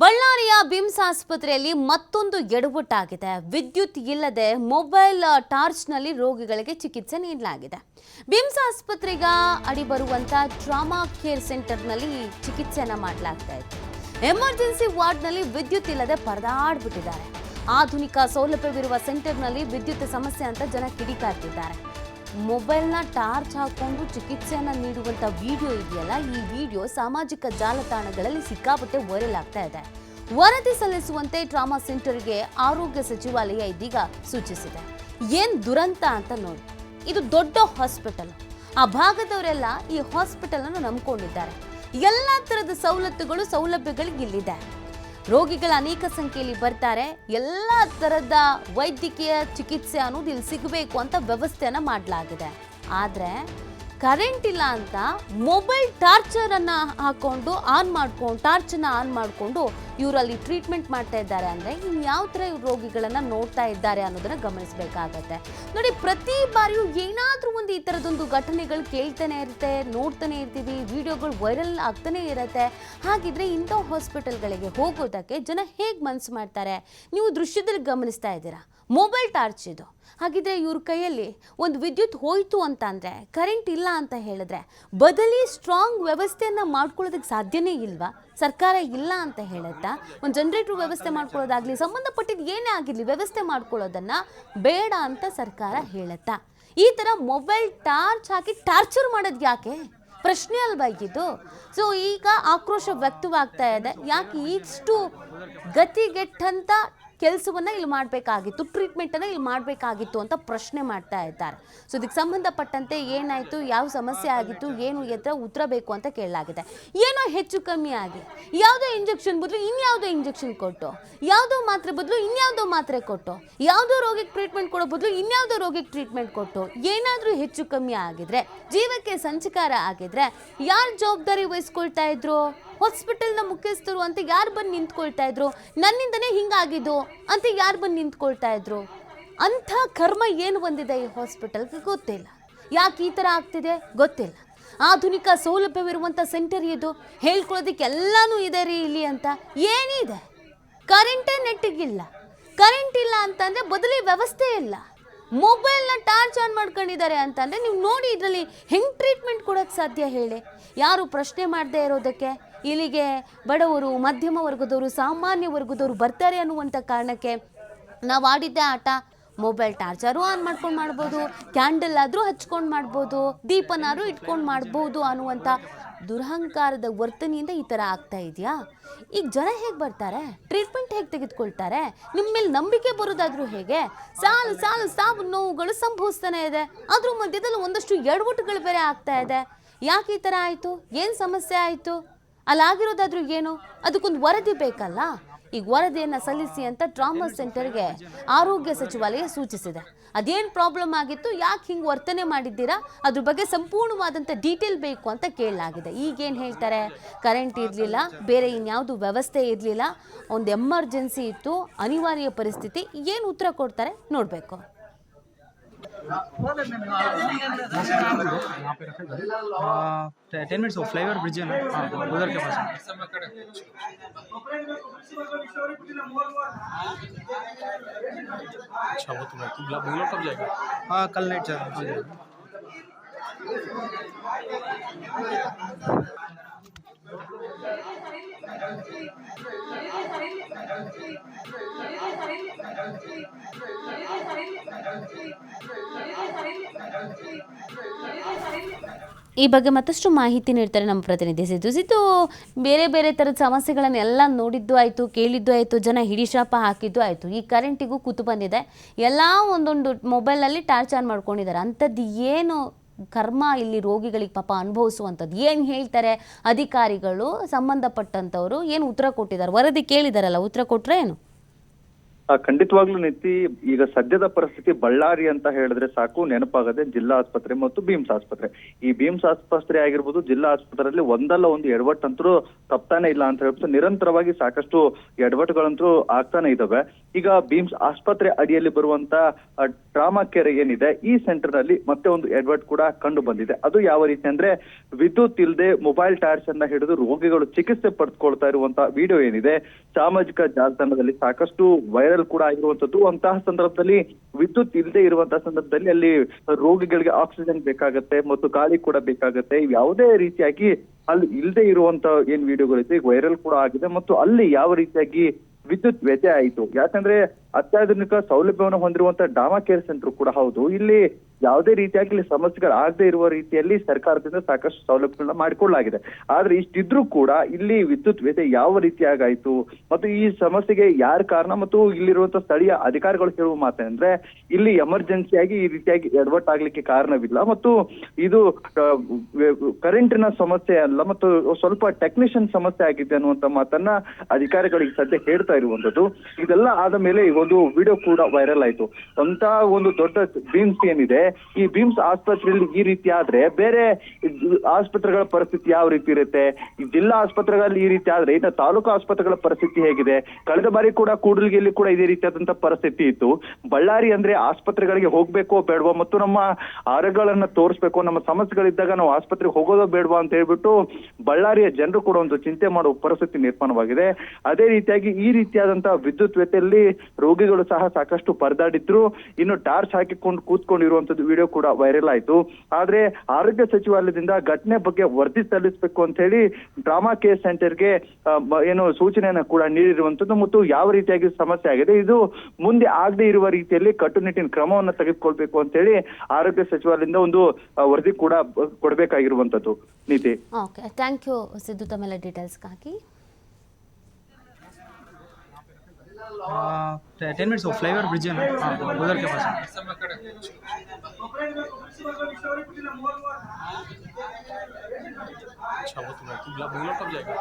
ಬಳ್ಳಾರಿಯ ಬಿಮ್ಸ್ ಆಸ್ಪತ್ರೆಯಲ್ಲಿ ಮತ್ತೊಂದು ಎಡವಟ್ಟಾಗಿದೆ. ವಿದ್ಯುತ್ ಇಲ್ಲದೆ ಮೊಬೈಲ್ ಟಾರ್ಚ್ನಲ್ಲಿ ರೋಗಿಗಳಿಗೆ ಚಿಕಿತ್ಸೆ ನೀಡಲಾಗಿದೆ. ಬಿಮ್ಸ್ ಆಸ್ಪತ್ರೆಗ ಅಡಿ ಬರುವಂಥ ಟ್ರಾಮಾ ಕೇರ್ ಸೆಂಟರ್ನಲ್ಲಿ ಚಿಕಿತ್ಸೆಯನ್ನು ಮಾಡಲಾಗ್ತಾ ಇತ್ತು. ಎಮರ್ಜೆನ್ಸಿ ವಾರ್ಡ್ನಲ್ಲಿ ವಿದ್ಯುತ್ ಇಲ್ಲದೆ ಪರದಾಡ್ಬಿಟ್ಟಿದ್ದಾರೆ. ಆಧುನಿಕ ಸೌಲಭ್ಯವಿರುವ ಸೆಂಟರ್ನಲ್ಲಿ ವಿದ್ಯುತ್ ಸಮಸ್ಯೆ ಅಂತ ಜನ ಕಿಡಿಕಾರ್ತಿದ್ದಾರೆ. ಮೊಬೈಲ್ನ ಟಾರ್ಚ್ ಹಾಕೊಂಡು ಚಿಕಿತ್ಸೆಯನ್ನು ನೀಡುವಂಥ ವಿಡಿಯೋ ಇದೆಯಲ್ಲ, ಈ ವಿಡಿಯೋ ಸಾಮಾಜಿಕ ಜಾಲತಾಣಗಳಲ್ಲಿ ಸಿಕ್ಕಾಪಟ್ಟೆ ವೈರಲ್ ಆಗ್ತಾ ಇದೆ. ವರದಿ ಸಲ್ಲಿಸುವಂತೆ ಟ್ರಾಮಾ ಸೆಂಟರ್ಗೆ ಆರೋಗ್ಯ ಸಚಿವಾಲಯ ಇದೀಗ ಸೂಚಿಸಿದೆ. ಏನ್ ದುರಂತ ಅಂತ ನೋಡಿ. ಇದು ದೊಡ್ಡ ಹಾಸ್ಪಿಟಲ್. ಆ ಭಾಗದವರೆಲ್ಲ ಈ ಹಾಸ್ಪಿಟಲ್ ಅನ್ನು ನಂಬ್ಕೊಂಡಿದ್ದಾರೆ. ಎಲ್ಲಾ ತರದ ಸವಲತ್ತುಗಳು, ಸೌಲಭ್ಯಗಳು ಇಲ್ಲಿದೆ. ರೋಗಿಗಳ ಅನೇಕ ಸಂಖ್ಯೆಯಲ್ಲಿ ಬರ್ತಾರೆ. ಎಲ್ಲ ಥರದ ವೈದ್ಯಕೀಯ ಚಿಕಿತ್ಸೆ ಅನ್ನೋದು ಇಲ್ಲಿ ಸಿಗಬೇಕು ಅಂತ ವ್ಯವಸ್ಥೆಯನ್ನು ಮಾಡಲಾಗಿದೆ. ಆದರೆ ಕರೆಂಟ್ ಇಲ್ಲ ಅಂತ ಮೊಬೈಲ್ ಟಾರ್ಚರ್ ಹಾಕ್ಕೊಂಡು ಆನ್ ಮಾಡ್ಕೊಂಡು ಟಾರ್ಚನ್ನು ಆನ್ ಮಾಡಿಕೊಂಡು ಇವರಲ್ಲಿ ಟ್ರೀಟ್ಮೆಂಟ್ ಮಾಡ್ತಾ ಇದ್ದಾರೆ ಅಂದರೆ ಇನ್ನು ಯಾವ ಥರ ಇವ್ರು ರೋಗಿಗಳನ್ನು ನೋಡ್ತಾ ಇದ್ದಾರೆ ಅನ್ನೋದನ್ನು ಗಮನಿಸಬೇಕಾಗತ್ತೆ. ನೋಡಿ, ಪ್ರತಿ ಬಾರಿಯೂ ಏನಾದರೂ ಒಂದು ಈ ಥರದೊಂದು ಘಟನೆಗಳು ಕೇಳ್ತಾನೆ ಇರುತ್ತೆ, ನೋಡ್ತಾನೆ ಇರ್ತೀವಿ, ವಿಡಿಯೋಗಳು ವೈರಲ್ ಆಗ್ತಾನೆ ಇರುತ್ತೆ. ಹಾಗಿದ್ರೆ ಇಂಥ ಹಾಸ್ಪಿಟಲ್ಗಳಿಗೆ ಹೋಗೋದಕ್ಕೆ ಜನ ಹೇಗೆ ಮನಸ್ಸು ಮಾಡ್ತಾರೆ? ನೀವು ದೃಶ್ಯದಲ್ಲಿ ಗಮನಿಸ್ತಾ ಇದ್ದೀರಾ? ಮೊಬೈಲ್ ಟಾರ್ಚ್ ಇದು. ಹಾಗಿದ್ರೆ ಇವ್ರ ಕೈಯಲ್ಲಿ ಒಂದು ವಿದ್ಯುತ್ ಹೋಯ್ತು ಅಂತ ಅಂದರೆ ಕರೆಂಟ್ ಇಲ್ಲ ಅಂತ ಹೇಳಿದ್ರೆ, ಬದಲಿ ಸ್ಟ್ರಾಂಗ್ ವ್ಯವಸ್ಥೆಯನ್ನು ಮಾಡ್ಕೊಳ್ಳೋದಕ್ಕೆ ಸಾಧ್ಯನೇ ಇಲ್ವಾ? ಸರ್ಕಾರ ಇಲ್ಲ ಅಂತ ಹೇಳುತ್ತಾ? ಒಂದು ಜನರೇಟರ್ ವ್ಯವಸ್ಥೆ ಮಾಡ್ಕೊಳ್ಳೋದಾಗಲಿ ಸಂಬಂಧಪಟ್ಟಿದ್ದು ಏನೇ ಆಗಿರಲಿ ವ್ಯವಸ್ಥೆ ಮಾಡ್ಕೊಳ್ಳೋದನ್ನು ಬೇಡ ಅಂತ ಸರ್ಕಾರ ಹೇಳುತ್ತಾ? ಈ ಥರ ಮೊಬೈಲ್ ಟಾರ್ಚ್ ಹಾಕಿ ಟಾರ್ಚರ್ ಮಾಡೋದು ಯಾಕೆ? ಪ್ರಶ್ನೆ ಅಲ್ವಾ ಇದು? ಸೊ ಈಗ ಆಕ್ರೋಶ ವ್ಯಕ್ತವಾಗ್ತಾ ಇದೆ. ಯಾಕೆ ಇಷ್ಟು ಗತಿಗೆಟ್ಟಂತ ಕೆಲಸವನ್ನ ಇಲ್ಲಿ ಮಾಡಬೇಕಾಗಿತ್ತು ಟ್ರೀಟ್ಮೆಂಟನ್ನು ಇಲ್ಲಿ ಮಾಡಬೇಕಾಗಿತ್ತು ಅಂತ ಪ್ರಶ್ನೆ ಮಾಡ್ತಾ ಇದ್ದಾರೆ. ಸೊ ಇದಕ್ಕೆ ಸಂಬಂಧಪಟ್ಟಂತೆ ಏನಾಯಿತು, ಯಾವ ಸಮಸ್ಯೆ ಆಗಿತ್ತು, ಏನು ಎತ್ತರ ಉತ್ತರ ಬೇಕು ಅಂತ ಕೇಳಲಾಗಿದೆ. ಏನೋ ಹೆಚ್ಚು ಕಮ್ಮಿ ಆಗಿ, ಯಾವುದೋ ಇಂಜೆಕ್ಷನ್ ಬದಲು ಇನ್ಯಾವುದೋ ಇಂಜೆಕ್ಷನ್ ಕೊಟ್ಟು, ಯಾವುದೋ ಮಾತ್ರೆ ಬದಲು ಇನ್ಯಾವುದೋ ಮಾತ್ರೆ ಕೊಟ್ಟು, ಯಾವುದೋ ರೋಗಿಗೆ ಟ್ರೀಟ್ಮೆಂಟ್ ಕೊಡೋ ಬದಲು ಇನ್ಯಾವುದೋ ರೋಗಿಗೆ ಟ್ರೀಟ್ಮೆಂಟ್ ಕೊಟ್ಟು, ಏನಾದರೂ ಹೆಚ್ಚು ಕಮ್ಮಿ ಆಗಿದ್ರೆ, ಜೀವಕ್ಕೆ ಸಂಚಕಾರ ಆಗಿದ್ರೆ, ಯಾರು ಜವಾಬ್ದಾರಿ ವಹಿಸ್ಕೊಳ್ತಾ ಇದ್ರು? ಹಾಸ್ಪಿಟಲ್ನ ಮುಖ್ಯಸ್ಥರು ಅಂತ ಯಾರು ಬಂದು ನಿಂತ್ಕೊಳ್ತಾ ಇದ್ರು? ನನ್ನಿಂದನೇ ಹಿಂಗಾಗಿದ್ದು ಅಂತ ಯಾರು ಬಂದು ನಿಂತ್ಕೊಳ್ತಾ ಇದ್ರು? ಅಂಥ ಕರ್ಮ ಏನು ಬಂದಿದೆ ಈ ಹಾಸ್ಪಿಟಲ್ಗೆ ಗೊತ್ತಿಲ್ಲ. ಯಾಕೆ ಈ ಥರ ಆಗ್ತಿದೆ? ಗೊತ್ತಿಲ್ಲ. ಆಧುನಿಕ ಸೌಲಭ್ಯವಿರುವಂಥ ಸೆಂಟರ್ ಇದು. ಹೇಳ್ಕೊಳ್ಳೋದಕ್ಕೆ ಎಲ್ಲಾನು ಇದೆ ರೀ ಇಲ್ಲಿ ಅಂತ. ಏನಿದೆ? ಕರೆಂಟೇ ನೆಟ್ಟಿಗಿಲ್ಲ ಕರೆಂಟ್ ಇಲ್ಲ ಅಂತಂದರೆ ಬದಲಿ ವ್ಯವಸ್ಥೆ ಇಲ್ಲ. ಮೊಬೈಲ್ನ ಟಾರ್ಚ್ ಆನ್ ಮಾಡ್ಕೊಂಡಿದ್ದಾರೆ ಅಂತಂದರೆ ನೀವು ನೋಡಿ ಇದರಲ್ಲಿ ಹೆಂಗೆ ಟ್ರೀಟ್ಮೆಂಟ್ ಕೊಡೋಕ್ಕೆ ಸಾಧ್ಯ ಹೇಳಿ? ಯಾರು ಪ್ರಶ್ನೆ ಮಾಡದೇ ಇರೋದಕ್ಕೆ? ಇಲ್ಲಿಗೆ ಬಡವರು, ಮಧ್ಯಮ ವರ್ಗದವರು, ಸಾಮಾನ್ಯ ವರ್ಗದವರು ಬರ್ತಾರೆ ಅನ್ನುವಂಥ ಕಾರಣಕ್ಕೆ ನಾವು ಆಡಿದ್ದೆ ಆಟ ಮೊಬೈಲ್ ಟಾರ್ಚರು ಆನ್ ಮಾಡ್ಕೊಂಡು ಮಾಡ್ಬೋದು ಕ್ಯಾಂಡಲ್ ಆದರೂ ಹಚ್ಕೊಂಡು ಮಾಡ್ಬೋದು ದೀಪನಾದ್ರೂ ಇಟ್ಕೊಂಡು ಮಾಡ್ಬೋದು ಅನ್ನುವಂಥ ದುರಹಂಕಾರದ ವರ್ತನೆಯಿಂದ ಈ ಥರ ಆಗ್ತಾ ಇದೆಯಾ? ಈಗ ಜನ ಹೇಗೆ ಬರ್ತಾರೆ? ಟ್ರೀಟ್ಮೆಂಟ್ ಹೇಗೆ ತೆಗೆದುಕೊಳ್ತಾರೆ? ನಿಮ್ಮ ಮೇಲೆ ನಂಬಿಕೆ ಬರೋದಾದರೂ ಹೇಗೆ? ಸಾಲು ಸಾಲು, ಸಾವು ನೋವುಗಳು ಸಂಭವಿಸ್ತಾನೆ ಇದೆ. ಅದ್ರ ಮಧ್ಯದಲ್ಲಿ ಒಂದಷ್ಟು ಎಡವಟ್ಟುಗಳು ಬೇರೆ ಆಗ್ತಾ ಇದೆ. ಯಾಕೆ ಈ ಥರ ಆಯಿತು? ಏನು ಸಮಸ್ಯೆ ಆಯಿತು? ಅಲ್ಲಾಗಿರೋದಾದ್ರೂ ಏನು? ಅದಕ್ಕೊಂದು ವರದಿ ಬೇಕಲ್ಲ? ಈಗ ವರದಿಯನ್ನು ಸಲ್ಲಿಸಿ ಅಂತ ಟ್ರಾಮಾ ಸೆಂಟರ್ಗೆ ಆರೋಗ್ಯ ಸಚಿವಾಲಯ ಸೂಚಿಸಿದೆ. ಅದೇನು ಪ್ರಾಬ್ಲಮ್ ಆಗಿತ್ತು? ಯಾಕೆ ಹಿಂಗೆ ವರ್ತನೆ ಮಾಡಿದ್ದೀರಾ? ಅದ್ರ ಬಗ್ಗೆ ಸಂಪೂರ್ಣವಾದಂಥ ಡೀಟೇಲ್ ಬೇಕು ಅಂತ ಕೇಳಲಾಗಿದೆ. ಈಗೇನು ಹೇಳ್ತಾರೆ? ಕರೆಂಟ್ ಇರಲಿಲ್ಲ, ಬೇರೆ ಇನ್ಯಾವುದು ವ್ಯವಸ್ಥೆ ಇರಲಿಲ್ಲ, ಒಂದು ಎಮರ್ಜೆನ್ಸಿ ಇತ್ತು, ಅನಿವಾರ್ಯ ಪರಿಸ್ಥಿತಿ, ಏನು ಉತ್ತರ ಕೊಡ್ತಾರೆ ನೋಡಬೇಕು. टेन मिनट्स हो फ्लाईओवर ब्रिज है ना? हाँ उधर के पास अच्छा वो तो बैठू बोलो कब जाएगा? हाँ कल नाइट जाएगा। ಈ ಬಗ್ಗೆ ಮತ್ತಷ್ಟು ಮಾಹಿತಿ ನೀಡ್ತಾರೆ ನಮ್ಮ ಪ್ರತಿನಿಧಿ ಸಿದ್ದು. ಸಿದ್ದು, ಬೇರೆ ಬೇರೆ ಥರದ ಸಮಸ್ಯೆಗಳನ್ನೆಲ್ಲ ನೋಡಿದ್ದು ಆಯಿತು, ಕೇಳಿದ್ದು ಆಯಿತು, ಜನ ಹಿಡಿಶಾಪ ಹಾಕಿದ್ದು ಆಯಿತು. ಈ ಕರೆಂಟಿಗೂ ಕೂತು ಬಂದಿದೆ. ಎಲ್ಲ ಒಂದೊಂದು ಮೊಬೈಲಲ್ಲಿ ಟಾರ್ಚ್ ಆನ್ ಮಾಡ್ಕೊಂಡಿದ್ದಾರೆ. ಅಂಥದ್ದು ಏನು ಕರ್ಮ ಇಲ್ಲಿ ರೋಗಿಗಳಿಗೆ ಪಾಪ ಅನುಭವಿಸುವಂಥದ್ದು? ಏನು ಹೇಳ್ತಾರೆ ಅಧಿಕಾರಿಗಳು? ಸಂಬಂಧಪಟ್ಟಂಥವರು ಏನು ಉತ್ತರ ಕೊಟ್ಟಿದ್ದಾರೆ? ವರದಿ ಕೇಳಿದಾರಲ್ಲ, ಉತ್ತರ ಕೊಟ್ಟರೆ ಏನು? ಖಂಡಿತವಾಗ್ಲೂ ನಿತಿ ಈಗ ಸದ್ಯದ ಪರಿಸ್ಥಿತಿ ಬಳ್ಳಾರಿ ಅಂತ ಹೇಳಿದ್ರೆ ಸಾಕು, ನೆನಪಾಗದೆ ಜಿಲ್ಲಾ ಆಸ್ಪತ್ರೆ ಮತ್ತು ಭೀಮ್ಸ್ ಆಸ್ಪತ್ರೆ. ಈ ಭೀಮ್ಸ್ ಆಸ್ಪತ್ರೆ ಆಗಿರ್ಬೋದು, ಜಿಲ್ಲಾ ಆಸ್ಪತ್ರೆಯಲ್ಲಿ ಒಂದಲ್ಲ ಒಂದು ಎಡವಟ್ಟಂತರೂ ತಪ್ತಾನೆ ಇಲ್ಲ ಅಂತ ಹೇಳ್ಬಿಟ್ಟು ನಿರಂತರವಾಗಿ ಸಾಕಷ್ಟು ಎಡವಟ್ಟುಗಳಂತೂ ಆಗ್ತಾನೆ ಇದಾವೆ. ಈಗ ಭೀಮ್ಸ್ ಆಸ್ಪತ್ರೆ ಅಡಿಯಲ್ಲಿ ಬರುವಂತ ಟ್ರಾಮಾ ಕೇರ್ ಏನಿದೆ, ಈ ಸೆಂಟರ್ನಲ್ಲಿ ಮತ್ತೆ ಒಂದು ಎಡವಟ್ ಕೂಡ ಕಂಡು ಬಂದಿದೆ. ಅದು ಯಾವ ರೀತಿ ಅಂದ್ರೆ, ವಿದ್ಯುತ್ ಇಲ್ಲದೆ ಮೊಬೈಲ್ ಟೈರ್ಸ್ ಅನ್ನ ಹಿಡಿದು ರೋಗಿಗಳು ಚಿಕಿತ್ಸೆ ಪಡೆದುಕೊಳ್ತಾ ಇರುವಂತ ವಿಡಿಯೋ ಏನಿದೆ, ಸಾಮಾಜಿಕ ಜಾಲತಾಣದಲ್ಲಿ ಸಾಕಷ್ಟು ವೈರಲ್ ಕೂಡ ಆಗಿರುವಂತದ್ದು. ಅಂತಹ ಸಂದರ್ಭದಲ್ಲಿ ವಿದ್ಯುತ್ ಇಲ್ಲದೆ ಇರುವಂತಹ ಸಂದರ್ಭದಲ್ಲಿ ಅಲ್ಲಿ ರೋಗಿಗಳಿಗೆ ಆಕ್ಸಿಜನ್ ಬೇಕಾಗತ್ತೆ ಮತ್ತು ಗಾಳಿ ಕೂಡ ಬೇಕಾಗತ್ತೆ. ಯಾವುದೇ ರೀತಿಯಾಗಿ ಅಲ್ಲಿ ಇಲ್ಲದೆ ಇರುವಂತ ಏನ್ ವಿಡಿಯೋಗಳಿದೆ ವೈರಲ್ ಕೂಡ ಆಗಿದೆ ಮತ್ತು ಅಲ್ಲಿ ಯಾವ ರೀತಿಯಾಗಿ ವಿದ್ಯುತ್ ವ್ಯತ್ಯಯ ಆಯಿತು. ಯಾಕಂದ್ರೆ ಅತ್ಯಾಧುನಿಕ ಸೌಲಭ್ಯವನ್ನು ಹೊಂದಿರುವಂತಹ ಡಾಮಾ ಕೇರ್ ಸೆಂಟರ್ ಕೂಡ ಹೌದು. ಇಲ್ಲಿ ಯಾವುದೇ ರೀತಿಯಾಗಿ ಇಲ್ಲಿ ಆಗದೆ ಇರುವ ರೀತಿಯಲ್ಲಿ ಸರ್ಕಾರದಿಂದ ಸಾಕಷ್ಟು ಸೌಲಭ್ಯಗಳನ್ನ ಮಾಡಿಕೊಳ್ಳಲಾಗಿದೆ. ಆದ್ರೆ ಇಷ್ಟಿದ್ರೂ ಕೂಡ ಇಲ್ಲಿ ವಿದ್ಯುತ್ ವ್ಯತ್ಯಯ ಯಾವ ರೀತಿಯಾಗಾಯ್ತು ಮತ್ತು ಈ ಸಮಸ್ಯೆಗೆ ಯಾರ ಕಾರಣ ಮತ್ತು ಇಲ್ಲಿರುವಂತಹ ಸ್ಥಳೀಯ ಅಧಿಕಾರಿಗಳು ಹೇಳುವ ಮಾತಂದ್ರೆ ಇಲ್ಲಿ ಎಮರ್ಜೆನ್ಸಿಯಾಗಿ ಈ ರೀತಿಯಾಗಿ ಎಡವಟ್ ಆಗ್ಲಿಕ್ಕೆ ಕಾರಣವಿಲ್ಲ ಮತ್ತು ಇದು ಕರೆಂಟಿನ ಸಮಸ್ಯೆ ಅಲ್ಲ ಮತ್ತು ಸ್ವಲ್ಪ ಟೆಕ್ನಿಷಿಯನ್ ಸಮಸ್ಯೆ ಆಗಿದೆ ಅನ್ನುವಂತ ಮಾತನ್ನ ಅಧಿಕಾರಿಗಳಿಗೆ ಸದ್ಯ ಹೇಳ್ತಾ ಇರುವಂತದ್ದು ಇದೆಲ್ಲ ಆದ ಮೇಲೆ ಒಂದು ವಿಡಿಯೋ ಕೂಡ ವೈರಲ್ ಆಯ್ತು. ಅಂತ ಒಂದು ದೊಡ್ಡ ಬೀನ್ಸ್ ಏನಿದೆ ಈ ಬಿಮ್ಸ್ ಆಸ್ಪತ್ರೆಯಲ್ಲಿ ಈ ರೀತಿ ಆದ್ರೆ ಬೇರೆ ಆಸ್ಪತ್ರೆಗಳ ಪರಿಸ್ಥಿತಿ ಯಾವ ರೀತಿ ಇರುತ್ತೆ? ಜಿಲ್ಲಾ ಆಸ್ಪತ್ರೆಗಳಲ್ಲಿ ಈ ರೀತಿ ಆದ್ರೆ ಇನ್ನು ತಾಲೂಕು ಆಸ್ಪತ್ರೆಗಳ ಪರಿಸ್ಥಿತಿ ಹೇಗಿದೆ? ಕಳೆದ ಬಾರಿ ಕೂಡ ಕೂಡಲಿಗೆಯಲ್ಲಿ ಕೂಡ ಇದೇ ರೀತಿಯಾದಂತಹ ಪರಿಸ್ಥಿತಿ ಇತ್ತು. ಬಳ್ಳಾರಿ ಅಂದ್ರೆ ಆಸ್ಪತ್ರೆಗಳಿಗೆ ಹೋಗ್ಬೇಕೋ ಬೇಡವೋ ಮತ್ತು ನಮ್ಮ ಆರೋಗ್ಯಗಳನ್ನ ತೋರಿಸ್ಬೇಕು, ನಮ್ಮ ಸಮಸ್ಯೆಗಳಿದ್ದಾಗ ನಾವು ಆಸ್ಪತ್ರೆಗೆ ಹೋಗೋದೋ ಬೇಡವಾ ಅಂತ ಹೇಳ್ಬಿಟ್ಟು ಬಳ್ಳಾರಿಯ ಜನರು ಕೂಡ ಒಂದು ಚಿಂತೆ ಮಾಡುವ ಪರಿಸ್ಥಿತಿ ನಿರ್ಮಾಣವಾಗಿದೆ. ಅದೇ ರೀತಿಯಾಗಿ ಈ ರೀತಿಯಾದಂತಹ ವಿದ್ಯುತ್ ವ್ಯತೆಯಲ್ಲಿ ರೋಗಿಗಳು ಸಹ ಸಾಕಷ್ಟು ಪರದಾಡಿದ್ರು. ಇನ್ನು ಟಾರ್ಚ್ ಹಾಕಿಕೊಂಡು ಕೂತ್ಕೊಂಡಿರುವಂತದ್ದು ವಿಡಿಯೋ ಕೂಡ ವೈರಲ್ ಆಯ್ತು. ಆದ್ರೆ ಆರೋಗ್ಯ ಸಚಿವಾಲಯದಿಂದ ಘಟನೆ ಬಗ್ಗೆ ವರದಿ ಸಲ್ಲಿಸಬೇಕು ಅಂತ ಹೇಳಿ ಡ್ರಾಮಾ ಕೇರ್ ಸೆಂಟರ್ಗೆ ಏನು ಸೂಚನೆಯನ್ನ ಕೂಡ ನೀಡಿರುವಂತದ್ದು ಮತ್ತು ಯಾವ ರೀತಿಯಾಗಿ ಸಮಸ್ಯೆ ಆಗಿದೆ. ಇದು ಮುಂದೆ ಆಗದೆ ಇರುವ ರೀತಿಯಲ್ಲಿ ಕಟ್ಟುನಿಟ್ಟಿನ ಕ್ರಮವನ್ನ ತೆಗೆದುಕೊಳ್ಬೇಕು ಅಂತ ಹೇಳಿ ಆರೋಗ್ಯ ಸಚಿವಾಲಯದಿಂದ ಒಂದು ವರದಿ ಕೂಡ ಕೊಡಬೇಕಾಗಿರುವಂತದ್ದು. ನೀತಿ ಓಕೆ ಥ್ಯಾಂಕ್ ಯು ಸಿದ್ದು. ತಮ್ಮೆಲ್ಲ ಡೀಟೇಲ್ಸ್ಗಾಗಿ टेन मिनट्स वो फ्लाईओवर ब्रिज है ना? हाँ उधर के पास। अच्छा वो तो मैं- ब्लॉक कब जाएगा?